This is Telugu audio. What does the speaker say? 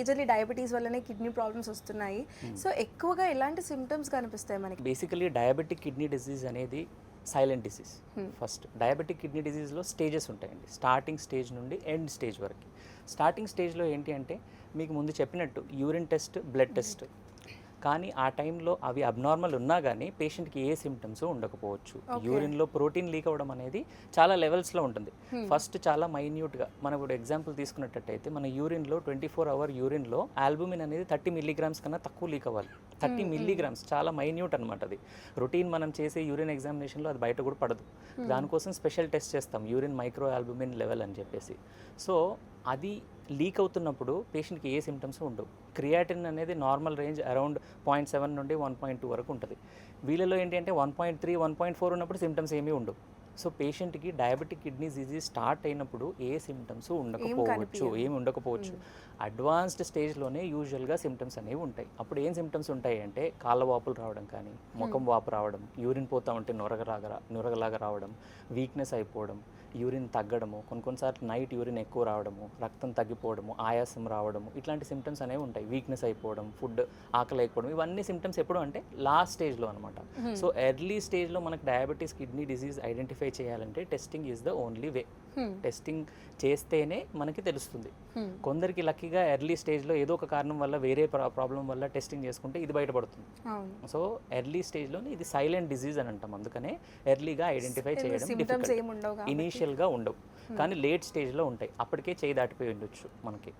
మేజర్లీ డయాబెటీస్ వల్లనే కిడ్నీ ప్రాబ్లమ్స్ వస్తున్నాయి. సో ఎక్కువగా ఎలాంటి సిమ్టమ్స్ కనిపిస్తాయి మనకి? బేసికలీ డయాబెటిక్ కిడ్నీ డిసీజ్ అనేది silent disease first diabetic kidney డిసీజ్లో stages ఉంటాయండి. స్టార్టింగ్ స్టేజ్ నుండి ఎండ్ స్టేజ్ వరకు. స్టార్టింగ్ స్టేజ్లో ఏంటి అంటే మీకు ముందు చెప్పినట్టు యూరిన్ టెస్ట్ బ్లడ్ టెస్ట్ కానీ ఆ టైంలో అవి అబ్నార్మల్ ఉన్నా కానీ పేషెంట్కి ఏ సిమ్టమ్స్ ఉండకపోవచ్చు. యూరిన్లో ప్రోటీన్ లీక్ అవ్వడం అనేది చాలా లెవెల్స్లో ఉంటుంది. ఫస్ట్ చాలా మైన్యూట్గా మనం ఇప్పుడు ఎగ్జాంపుల్ తీసుకున్నట్టయితే మన యూరిన్లో ట్వంటీ ఫోర్ అవర్ యూరిన్లో ఆల్బుమిన్ అనేది థర్టీ మిల్లీగ్రామ్స్ కన్నా తక్కువ లీక్ అవ్వాలి. థర్టీ మిల్లీగ్రామ్స్ చాలా మైన్యూట్ అనమాట అది. రొటీన్ మనం చేసే యూరిన్ ఎగ్జామినేషన్లో అది బయట కూడా పడదు. దానికోసం స్పెషల్ టెస్ట్ చేస్తాం. యూరిన్ మైక్రో ఆల్బుమిన్ లెవెల్ అని చెప్పేసి. సో అది లీక్ అవుతున్నప్పుడు పేషెంట్కి ఏ సిమ్టమ్స్ ఉండవు. క్రియాటిన్ అనేది normal range around point seven నుండి వన్ పాయింట్ టూ వరకు ఉంటుంది. వీళ్ళలో ఏంటి అంటే one point three one point four ఉన్నప్పుడు సిమ్టమ్స్ ఏమీ ఉండవు. సో పేషెంట్కి డయాబెటిక్ కిడ్నీ డిజీజ్ స్టార్ట్ అయినప్పుడు ఏ సిమ్టమ్స్ ఉండకపోవచ్చు ఏమి ఉండకపోవచ్చు. అడ్వాన్స్డ్ స్టేజ్లోనే యూజువల్గా సిమ్టమ్స్ అనేవి ఉంటాయి. అప్పుడు ఏం సిమ్టమ్స్ ఉంటాయి అంటే కాళ్ళ వాపులు రావడం కానీ ముఖం వాపు రావడం యూరిన్ పోతా ఉంటే నొరగలాగా నొరగలాగా రావడం వీక్నెస్ అయిపోవడం యూరిన్ తగ్గడము కొన్ని కొన్నిసార్లు నైట్ యూరిన్ ఎక్కువ రావడము రక్తం తగ్గిపోవడము ఆయాసం రావడము ఇట్లాంటి సిమ్టమ్స్ అనేవి ఉంటాయి. వీక్నెస్ అయిపోవడం ఫుడ్ ఆకలి అయిపోవడం ఇవన్నీ సిమ్టమ్స్ ఎప్పుడు అంటే లాస్ట్ స్టేజ్లో అనమాట సో ఎర్లీ స్టేజ్లో మనకు డయాబెటీస్ కిడ్నీ డిసీజ్ ఐడెంటిఫై చేయాలంటే testing is the only way testing చేస్తేనే మనకి తెలుస్తుంది. కొందరికి లక్కీగా ఎర్లీ స్టేజ్లో ఏదో ఒక కారణం వల్ల వేరే ప్రాబ్లం వల్ల టెస్టింగ్ చేసుకుంటే ఇది బయటపడుతుంది. సో ఎర్లీ స్టేజ్లోనే ఇది సైలెంట్ డిజీజ్ అని అంటాం. అందుకనే ఎర్లీగా ఐడెంటిఫై చేయడం ఇనీషియల్గా ఉండవు. కానీ లేట్ స్టేజ్లో ఉంటాయి. అప్పటికే చేయి దాటిపోయి ఉండొచ్చు మనకి.